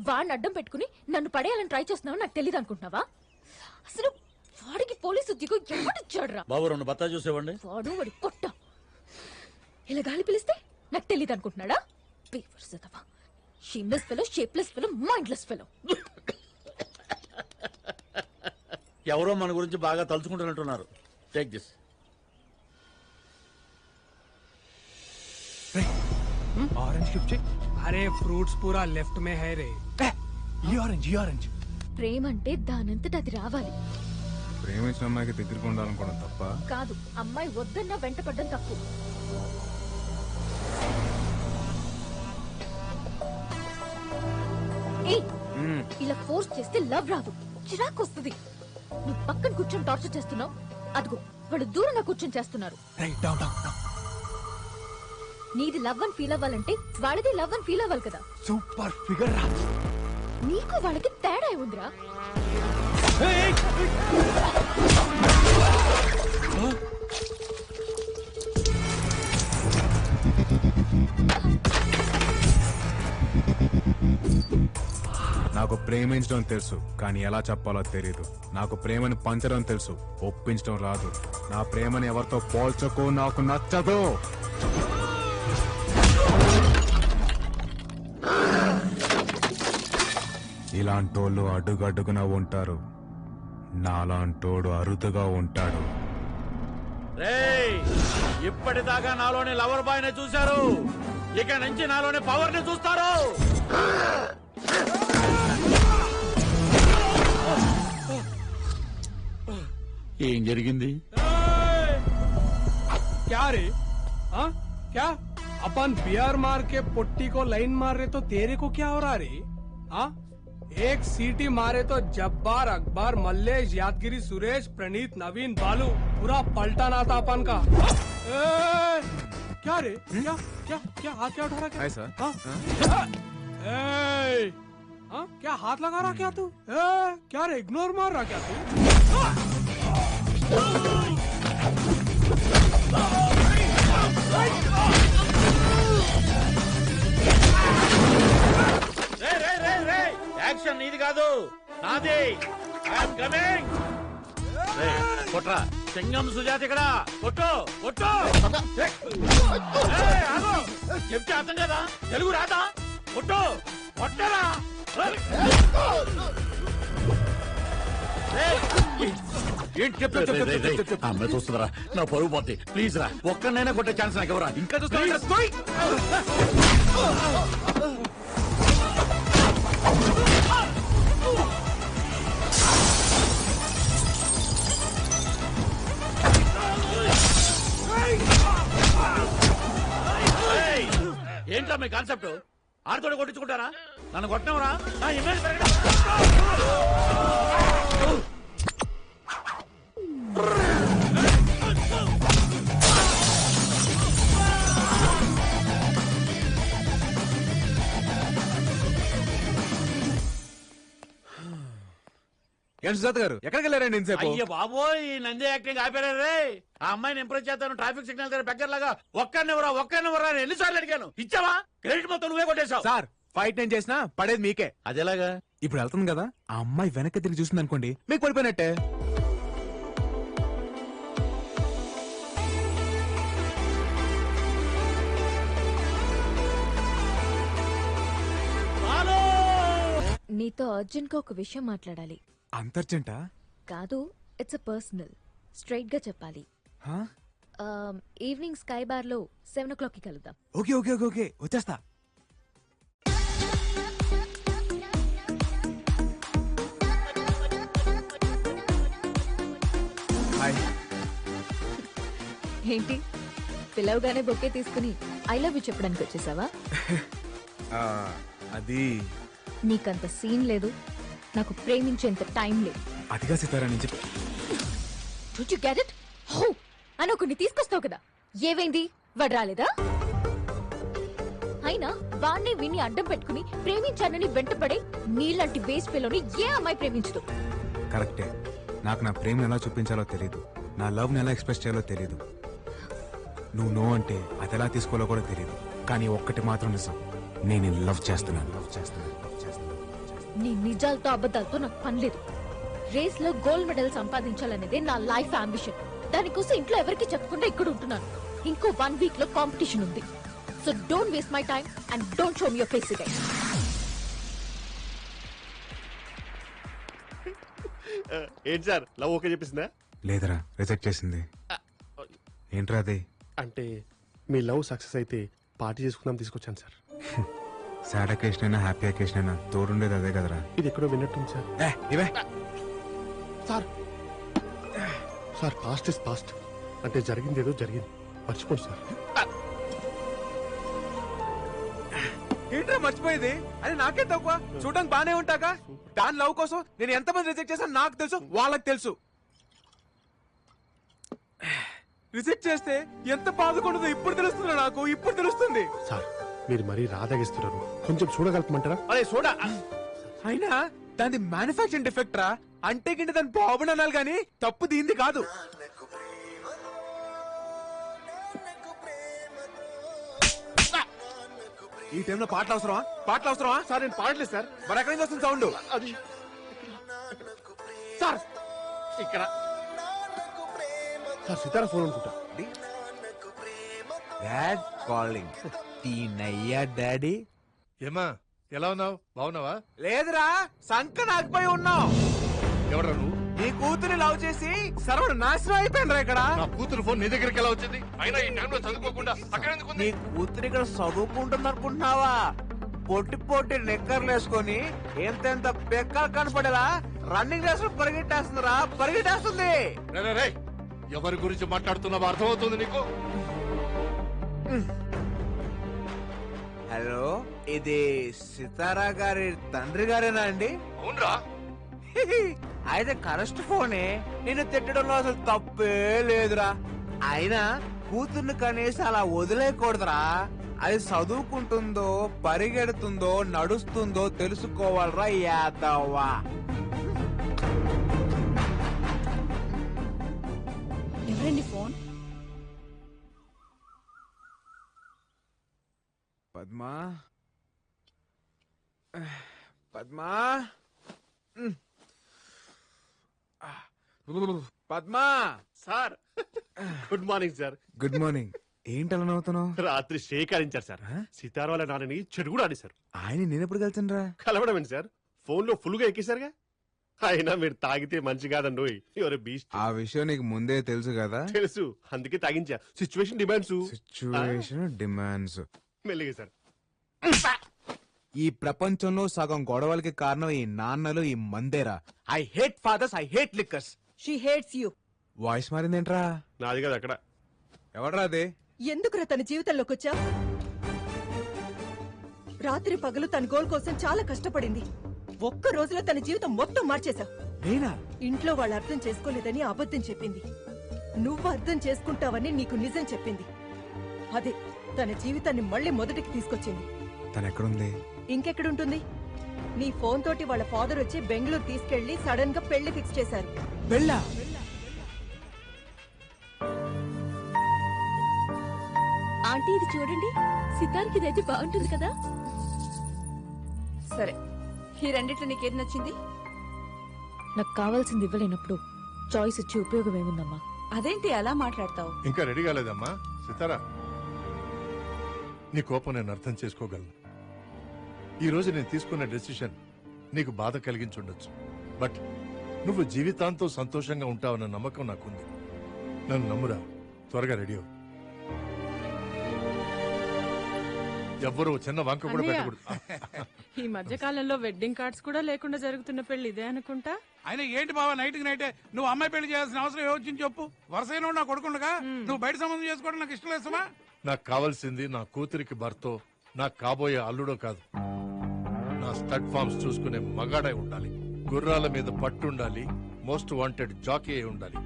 వాడిని అడ్డం పెట్టుకుని నన్ను పడేయాలని ట్రై చేస్తున్నావు నాకు తెలియదు అనుకుంటున్నావా? అసలు వాడికి పోలీసు ఉద్యోగం రెండు చూసేవాడి వాడు వాడి ఇలా గాలి పిలిస్తే నాకు తెలియదు అనుకుంటున్నాడా? పేపర్స్ షేప్లెస్ మైండ్లెస్ ఎవరో మన గురించి బాగా తలుచుకుంటున్నట్టున్నారు. టేక్ దిస్ ఆరెంజ్ షిఫ్ట్ అరే ఫ్రూట్స్ పూరా లెఫ్ట్ మే హై రే ఆరెంజ్ ఈ ఆరెంజ్ ప్రేమ అంటే దానంతట అది రావాలి ప్రేమించిన అమ్మాయికి దగ్గరకు ఉండాలనుకోవడం తప్ప కాదు అమ్మాయి వద్దన్న వెంటపడ్డం తప్పు ఏయ్, ఇలా ఫోర్స్ చేస్తే లవ్ రాదు చిరాకు వస్తుంది నువ్వు పక్కన కూర్చొని టార్చర్ చేస్తున్నావు అదిగో వాడు దూరంగా కూర్చొని చేస్తున్నారు రైట్ డౌన్ డౌన్ నీది లవ్ అని ఫీల్ అవ్వాలంటే వాళ్ళది లవ్ అని ఫీల్ అవ్వాలి కదా. సూపర్ ఫిగర్ రా. నీకు వాళ్ళకి తేడా ఉందిరా నాకు ప్రేమించడం తెలుసు కానీ ఎలా చెప్పాలో తెలియదు నాకు ప్రేమని పంచడం తెలుసు ఒప్పించడం రాదు. నా ప్రేమని ఎవరితో పోల్చకు నాకు నచ్చదు. ఇలాంటోళ్ళు అడుగడుగున ఉంటారు నాలాంటోడు అరుదుగా ఉంటాడు రేయ్ ఇప్పటిదాకా నాలోని లవర్ బాయ్ ని చూశారు ఇక నుంచి నాలోని పవర్ ని చూస్తారు ఏం జరిగింది क्या रे हाँ क्या अपन बियर मार के पुट्टी को लाइन मार रहे तो तेरे को क्या हो रहा रे हाँ एक सीटी मारे तो जब्बार अकबर मल्लेश यादगिरी सुरेश प्रणीत नवीन बालू पूरा पलटा ना था अपन का। ए, क्या रे? हम्म? क्या क्या क्या हाथ क्या उठा रहा है सर। हाँ? हाँ। ए, हाँ? क्या हाथ लगा रहा क्या तू? ए, क्या रे इग्नोर मार रहा क्या तू? యాక్షన్ నీది కాదు. నాది. ఐఎమ్ కమింగ్ కొట్రా. సింగం సుజాత ఇక్కడ. కొట్టు కొట్టు. చెప్తే అర్థం కదా తెలుగు రాదా? కొట్టు. కొట్టరా. అమ్మాయి చూస్తుందిరా. నా పరుగు పోతే. ప్లీజ్ రా. ఒక్కనైనా కొట్టే ఛాన్స్ నాకు ఎవరా ఇంకా చూస్తా ఏంట్రా మీ కాన్సెప్ట్? ఆడతోడు కొట్టించుకుంటారా? నన్ను కొట్టినవరా? నా ఇమేజ్ పెరగడం. ఏంటి సుజాత గారు? ఎక్కడికి వెళ్ళారండి ఇంతసేపు? అయ్య బాబోయ్ ఈ నంది యాక్టింగ్ ఆపారా రే? ఆ అమ్మాయిని ఇంప్రెస్ చేస్తాను ట్రాఫిక్ సిగ్నల్ దగ్గర దగ్గర లాగా ఒక్కరినివరా ఒక్కరినివరా అని ఎన్నిసార్లు అడిగాను. ఇచ్చావా? క్రెడిట్ మొత్తం నువ్వే కొట్టేశావు. సార్ ఫైట్ నేను చేసినా పడేది మీకే. అదేలాగా ఇప్పుడు వెళ్తుంది కదా ఆ అమ్మాయి వెనక్కి తిరిగి చూసింది అనుకోండి మీకు పడిపోయినట్టే. హలో! నీతో అర్జున్గా ఒక విషయం మాట్లాడాలి. అంతర్జంట కాదు ఇట్స్ అ పర్సనల్ స్ట్రైట్గా చెప్పాలి. ఈవినింగ్ స్కై బార్లో సెవెన్ ఓ క్లాక్కి కలుద్దాం. ఓకే ఓకే ఓకే ఓకే వచ్చేస్తా. హాయ్ ఏంటి? పిలవగానే బొకే తీసుకుని ఐ లవ్ యూ చెప్పడానికి వచ్చేసావా? ఆ, అది నీకంత సీన్ లేదు. నాకు ప్రేమించేంత టైం లేదు. అదిగా సితారా నుంచి డోంట్ యు గెట్ ఇట్ హో! అని ఒకరిని తీసుకొస్తావు కదా. ఏవైంది వాడు రాలేదా? అయినా వాణ్ణి విని అడ్డం పెట్టుకుని ప్రేమించానని వెంటపడే నీలాంటి వేస్ట్ పిల్లని ఏ అమ్మాయి ప్రేమించదు? కరెక్టే. నాకు నా ప్రేమ ఎలా చూపించాలో తెలియదు నా లవ్ ఎలా ఎక్స్ప్రెస్ చేయాలో తెలియదు నువ్వు నో అంటే అది ఎలా తీసుకోవాలో కూడా తెలియదు కానీ ఒక్కటి మాత్రం నిజం. నేను లవ్ చేస్తున్నాను లవ్ చేస్తున్నాను. లవ్ చేస్తున్నాను. నీ నిజాలతో అబద్ధాలతో నాకు పని లేదు. రేస్లో గోల్డ్ మెడల్ సంపాదించాలనేదే నా లైఫ్ అంబిషన్. దానికోసం ఇంట్లో ఎవరికి చెప్పకుండా ఇక్కడ ఉంటున్నాను. ఇంకో వన్ వీక్లో కాంపిటీషన్ ఉంది. So don't waste my time and don't show me your face it ఏంటి సార్? లవ్ ఓకే చెప్పేసిందా? లేదురా రిజెక్ట్ చేసింది. ఏంట్రా అది? అంటే మీ లవ్ సక్సెస్ అయితే పార్టీ చేసుకుందాం తీసుకొచ్చాను సార్. సాడ్ అకేషన్ అయినా హ్యాపీ అకేషన్ అయినా తోడుండేది అదే కదరా. ఇది ఎక్కడో విన్నట్టుంది సార్. ఏ, ఇవే. Sir. Sir past is past అంటే జరిగింది ఏదో జరిగింది. మర్చిపోండి సార్. ఏంట్రా మర్చిపోయేది? అది నాకే తక్కువ. చూడడానికి బానే ఉంటాగా? దాని లవ్ కోసం నేను ఎంతమంది రిజెక్ట్ చేశాను నాకు తెలుసు వాళ్ళకి తెలుసు. రిజెక్ట్ చేస్తే ఎంత బాధకుండదో ఇప్పుడు తెలుస్తుంది నాకు ఇప్పుడు తెలుస్తుంది. సార్ మీరు మరీ రాదాగిస్తున్నారు. కొంచెం చూడగలపమంటారా? అరే చూడా అయినా దాని మ్యానుఫాక్చరింగ్ డిఫెక్ట్ రా. అంటే గింటే దాని బాబుని అనాలి కానీ తప్పు దీంది కాదు. ఈ టైంలో పాటలు అవసరమా? పాటలు అవసరమా? సార్ నేను పాడలేదు సార్. మరి ఎక్కడి నుంచి వస్తుంది సౌండ్? అది. సార్ ఇక్కడ. సార్ సితారా ఫోన్ అనుకుంటా. కాలింగ్ తీనయ్యా డాడీ. ఏమా ఎలా ఉన్నావు? బాగున్నావా? లేదురా సంక నాకుపోయి ఉన్నావు. ఎవరా నువ్వు? నీ కూతురి లవ్ చేసి సర్వడు నాశనం అయిపోయినరా ఇక్కడ. నా కూతురు ఫోన్ నీ దగ్గరికి ఎలా వచ్చింది? అయినా ఈ టైంలో చదువుకోకుండా అక్కడ ఎందుకు? నీ కూతురు ఇక్కడ చదువుకుంటుంది అనుకుంటున్నావా పొట్టి పొట్టి నిక్కర్లు వేసుకొని ఎంతెంత పెక్కలు కనపడేలా రన్నింగ్ రేస్ పరిగెట్టేస్తుందిరా పరిగెట్టేస్తుంది. ఎవరి గురించి మాట్లాడుతున్నావో అర్థమవుతుంది నీకు? హలో ఇది సితారా గారి తండ్రి గారేనా అండి? అవునరా. అయితే కరెస్ట్ ఫోనే నిన్ను తిట్టడంలో అసలు తప్పే లేదురా. అయినా కూతుర్ని కనీసం అలా వదిలేయకూడదురా. అది చదువుకుంటుందో పరిగెడుతుందో నడుస్తుందో తెలుసుకోవాలరా యాదవ్వా. ఎవరండి phone? Padma? Padma? Padma? Sir good morning sir. Good morning. ఏంటి అలా నవ్వుతున్నావు? రాత్రి శేఖరించారు సార్. సితార వాళ్ళ నాన్నని చెడు కూడా ఆడి సార్. ఆయన నేను ఎప్పుడు కలిసాను కలవడం ఏంటి సార్? ఫోన్లో ఫుల్గా ఎక్కేశారుగా? అయినా మీరు తాగితే మంచి కాదండి ఎవరు బీస్ట్ ఆ విషయం నీకు ముందే తెలుసు కదా? తెలుసు. అందుకే తాగించా. సిచ్యువేషన్ డిమాండ్స్ సిచ్యువేషన్ డిమాండ్స్ మెల్లిగా సార్. ఈ ప్రపంచంలో సగం గొడవలకి కారణం ఈ నాన్నలు ఈ మందేరా. I hate fathers I hate liquors she hates you voice మారిందేంట్రా? నాది కదా అక్కడ. ఎవడ్రా అదే? ఎందుకురా తన జీవితంలోకి వచ్చా రాత్రి పగలు తన గోల్ కోసం చాలా కష్టపడింది. ఒక్క రోజులో తన జీవితం మొత్తం మార్చేశా నేనా? ఇంట్లో వాళ్ళు అర్థం చేసుకోలేదని అబద్ధం చెప్పింది. నువ్వు అర్థం చేసుకుంటావని నీకు నిజం చెప్పింది. అదే తన జీవితాన్ని మళ్ళీ మొదటికి తీసుకొచ్చింది. తను ఎక్కడుంది ఇంకెక్కడుంటుంది? నీ ఫోన్ తోటి వాళ్ళ ఫాదర్ వచ్చి బెంగళూరు తీసుకెళ్ళి సడన్గా పెళ్ళి ఫిక్స్ చేశారు. వెళ్ళా ఆంటీ ఇది చూడండి. సితార్కి ఇదైతే బాగుంటుంది కదా? సరే ఈ రెండిట్లో నీకేది నచ్చింది? నాకు కావాల్సింది ఇవ్వలేనప్పుడు చాయిస్ ఇచ్చి ఉపయోగం ఏముందమ్మా? అదేంటి అలా మాట్లాడతావు? ఇంకా రెడీ కాలేదమ్మా. సితారా నీ కోపం నేను అర్థం చేసుకోగలను. ఈ రోజు నేను తీసుకున్న డెసిషన్ నీకు బాధ కలిగించుండొచ్చు. బట్ నువ్వు జీవితాంతం సంతోషంగా ఉంటావన్న నమ్మకం నాకుంది. నన్ను నమ్మురా. త్వరగా రెడీ అవ్వు. ఎవ్వరూ చిన్న వంక కూడా అన్నయ్య. పెట్టకూడదు. ఈ మధ్య కాలంలో వెడ్డింగ్ కార్డ్స్ కూడా లేకుండా జరుగుతున్న పెళ్ళి ఇదే అనుకుంటా? ఆయన ఏంటి బావా నైట్ నైటే నువ్వు అమ్మాయి పెళ్ళి చేయాల్సిన అవసరం ఏమొచ్చింది చెప్పు? వరుసైన నా కొడుకుండగా నువ్వు బయట సంబంధం చేసుకోవడం నాకు ఇష్టం లేసమా నాకు కావాల్సింది నా కూతురికి భర్తో నాకు కాబోయే అల్లుడో కాదు. నా స్టడ్ ఫార్మ్స్ చూసుకునే మగాడై ఉండాలి. గుర్రాల మీద పట్టు ఉండాలి మోస్ట్ వాంటెడ్ జాకీ అయి ఉండాలి.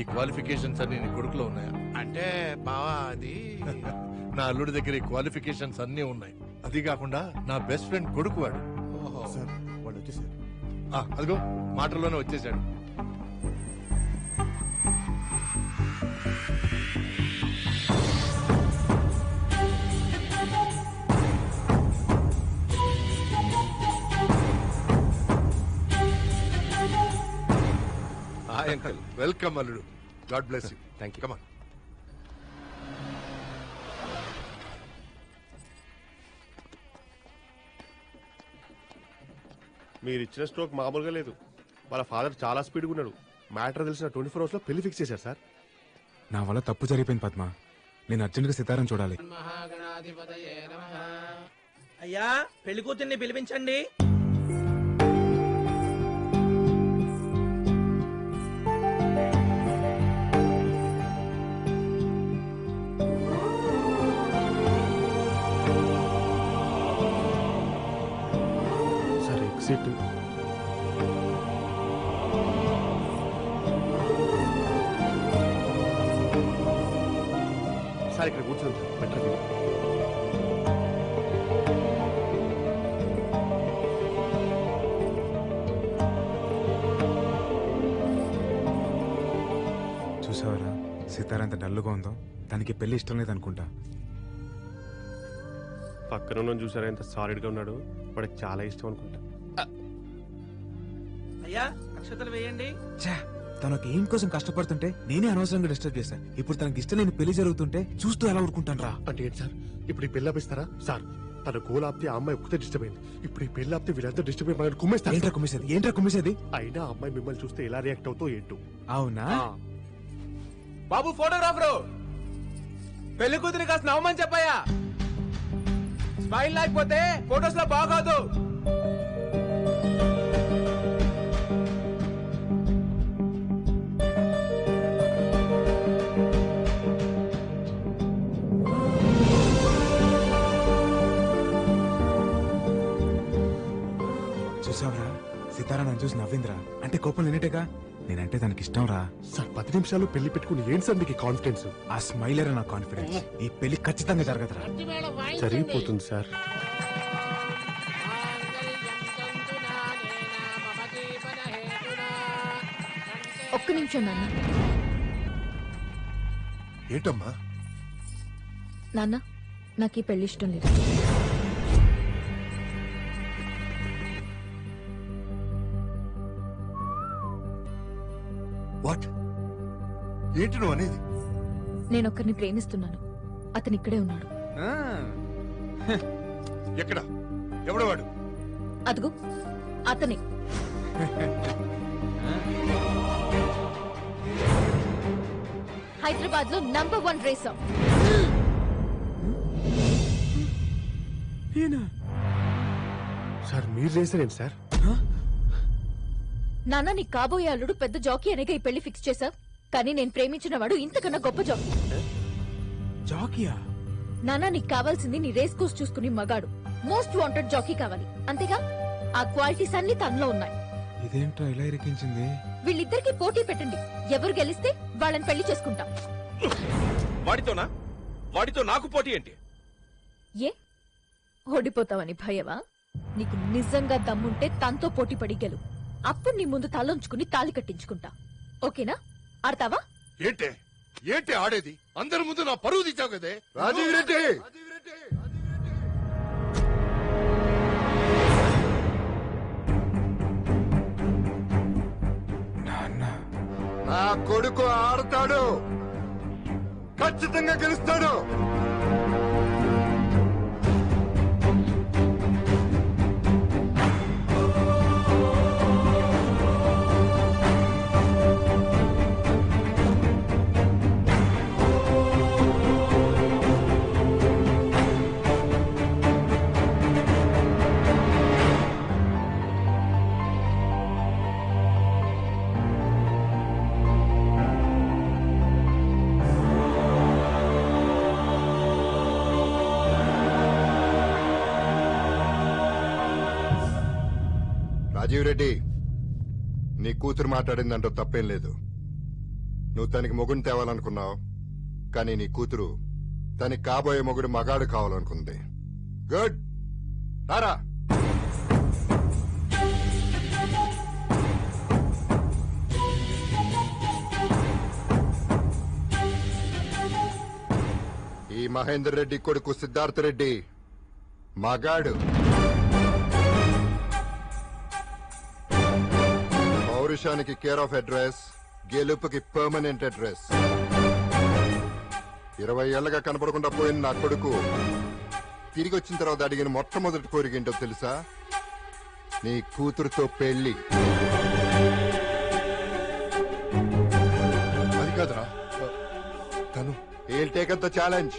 ఈ క్వాలిఫికేషన్స్ అన్ని నీ కొడుకులో ఉన్నాయా? అంటే బావా అది నా అల్లుడి దగ్గర ఈ క్వాలిఫికేషన్స్ అన్ని ఉన్నాయి. అది కాకుండా నా బెస్ట్ ఫ్రెండ్ కొడుకు వాడు వాళ్ళు వచ్చేసారు ఆ, అదిగో మాటల్లోనే వచ్చేసాడు. అంకుల్ వెల్కమ్ అల్లుడు god bless you thank you come on మీరు ఇచ్చిన స్ట్రోక్ మామూలుగా లేదు. వాళ్ళ ఫాదర్ చాలా స్పీడ్గా ఉన్నాడు. మ్యాటర్ తెలిసిన ట్వంటీ ఫోర్ అవర్స్లో పెళ్ళి ఫిక్స్ చేశారు సార్ నా వల్ల తప్పు జరిగిపోయింది పద్మ. నేను అర్జెంట్గా సితారం చూడాలి. అయ్యా పెళ్ళి కూతుర్ని పిలిపించండి. సితార ఎంత డల్లుగా ఉందో తనకి పెళ్ళి ఇష్టం లేదు అనుకుంటా పక్కన ఉన్న చూసారా ఎంత సాలిడ్గా ఉన్నాడు? వాడికి చాలా ఇష్టం అనుకుంటా. అయ్యా అక్షతలు వేయండి. ఛా, తను ఒక ఏం కోసం కష్టపడుతుంటే నేనే అనవసరంగా డిస్టర్బ్ చేశా. ఇప్పుడు తనకి ఇష్టం లేని పెళ్ళి జరుగుతుంటే చూస్తూ ఎలా ఊరుకుంటాను రా అంటే ఏంటి సార్? ఇప్పుడు ఈ పెళ్ళి ఆపిస్తారా? సార్ తన గోల్ ఆపితే ఆ అమ్మాయి ఒక్కతే డిస్టర్బ్ అయింది. ఇప్పుడు ఈ పెళ్ళి ఆపితే వీళ్ళంతా డిస్టర్బ్ అయ్యి మనల్ని కుమ్మేస్తారు. ఏంట్రా కుమ్మేసేది? ఏంట్రా కుమ్మేసేది? అయినా ఆ అమ్మాయి మిమ్మల్ని చూస్తే ఎలా రియాక్ట్ అవుతో ఏంటో? అవునా? బాబు ఫోటోగ్రాఫరు. పెళ్ళి కూతురి కాస్త నవ్వమని చెప్పయ్యా. స్మైల్ లేకపోతే ఫొటోస్లో బాగోదు. చూసావరా? సీతారా నన్ను చూసి నవ్విందిరా. అంటే కోపం నేనేటేగా నేనంటే తనకి ఇష్టం రా సార్ పది నిమిషాలు పెళ్ళి పెట్టుకుని ఏంటి సార్ మీకు కాన్ఫిడెన్స్ ఆ స్మైలర్ నా కాన్ఫిడెన్స్ ఈ పెళ్ళి ఖచ్చితంగా జరగదురా. జరిగిపోతుంది సార్. ఒక్క నిమిషం నాన్న. ఏంటమ్మా? నాన్న నాకు ఈ పెళ్ళి ఇష్టం లేదు. వాట్? ఏంటి నువ్వు అనేది? నేను ఒక్కరిని ప్రేమిస్తున్నాను. అతను ఇక్కడే ఉన్నాడు. ఎక్కడ? ఎవడు వాడు? అదుగు అతనే. హైదరాబాద్లో నంబర్ వన్ రేసర్ సార్ మీరు చేశారేంటి సార్? నాన్న నీ కాబోయే అల్లుడు పెద్ద జాకీ అనేగా ఈ పెళ్ళి ఫిక్స్ చేశావు. కానీ నేను ప్రేమించిన వాడు ఇంతకన్నా గొప్ప జాకీ జాకియా? నాన్న నీకు కావాల్సింది నీ రేస్ కోర్స్ చూసుకుని మగాడు. మోస్ట్ వాంటెడ్ జాకీ కావాలి. అంతేగా? ఆ క్వాలిటీస్ అన్ని తనలో ఉన్నాయి. ఇదేంట్రా ఇలా ఇరికించింది? వీళ్ళిద్దరికి పోటీ పెట్టండి. ఎవరు గెలిస్తే వాళ్ళని పెళ్ళి చేసుకుంటాం. వాడితోనా? వాడితో నాకు పోటీ ఏంటి? ఏ? ఓడిపోతావని భయవా నీకు నిజంగా దమ్ముంటే తనతో పోటీ పడి గెలు. అప్పుడు నీ ముందు తలంచుకుని తాలి కట్టించుకుంటా. ఓకేనా? ఆడతావా? ఏంటే? ఏంటి ఆడేది? అందరి ముందు నా పరువు తీసావు కదే? రాజీవ్ రెడ్డి! నా కొడుకు ఆడతాడు. ఖచ్చితంగా గెలుస్తాడు. రెడ్డి నీ కూతురు మాట్లాడిందంటూ తప్పేం లేదు. నువ్వు తనకి మొగుడిని తేవాలనుకున్నావు కానీ నీ కూతురు తనకి కాబోయే మొగుడు మగాడు కావాలనుకుంది. గుడ్! తారా ఈ మహేందర్ రెడ్డి కొడుకు సిద్ధార్థ రెడ్డి మగాడు. పౌరుషానికి కేర్ ఆఫ్ అడ్రస్ గెలుపుకి పర్మనెంట్ అడ్రస్ ఇరవై ఏళ్ళగా కనపడకుండా పోయిన నా కొడుకు తిరిగి వచ్చిన తర్వాత అడిగిన మొట్టమొదటి కోరిక ఏంటో తెలుసా? నీ కూతురుతో పెళ్ళి అది కాదురా. తను. ఏల్ టేకన్ ద ఛాలెంజ్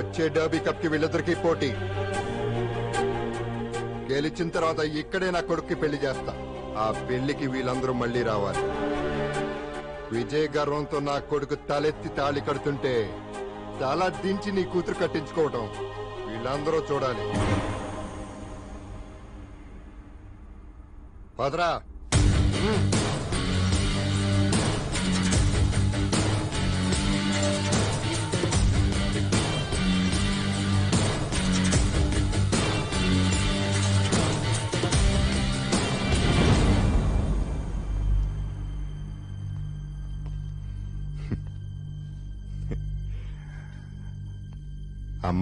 వచ్చే డర్బీ కప్కి వీళ్ళిద్దరికి పోటీ. గెలిచిన తర్వాత ఇక్కడే నా కొడుక్కి పెళ్ళి చేస్తా. ఆ పెళ్ళికి వీళ్ళందరూ మళ్ళీ రావాలి. విజయ గర్వంతో నా కొడుకు తలెత్తి తాళి కడుతుంటే తల దించి నీ కూతురు కట్టించుకోవటం వీళ్ళందరూ చూడాలి. పదరా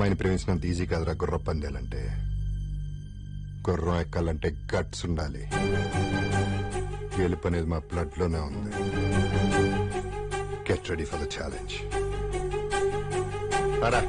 అమ్మాయిని ప్రేమించినంత ఈజీ కాదురా గుర్ర పందేలంటే. గుర్రం ఎక్కాలంటే గట్స్ ఉండాలి. గెలుపు అనేది మా బ్లడ్లోనే ఉంది. Get ready for the challenge. రా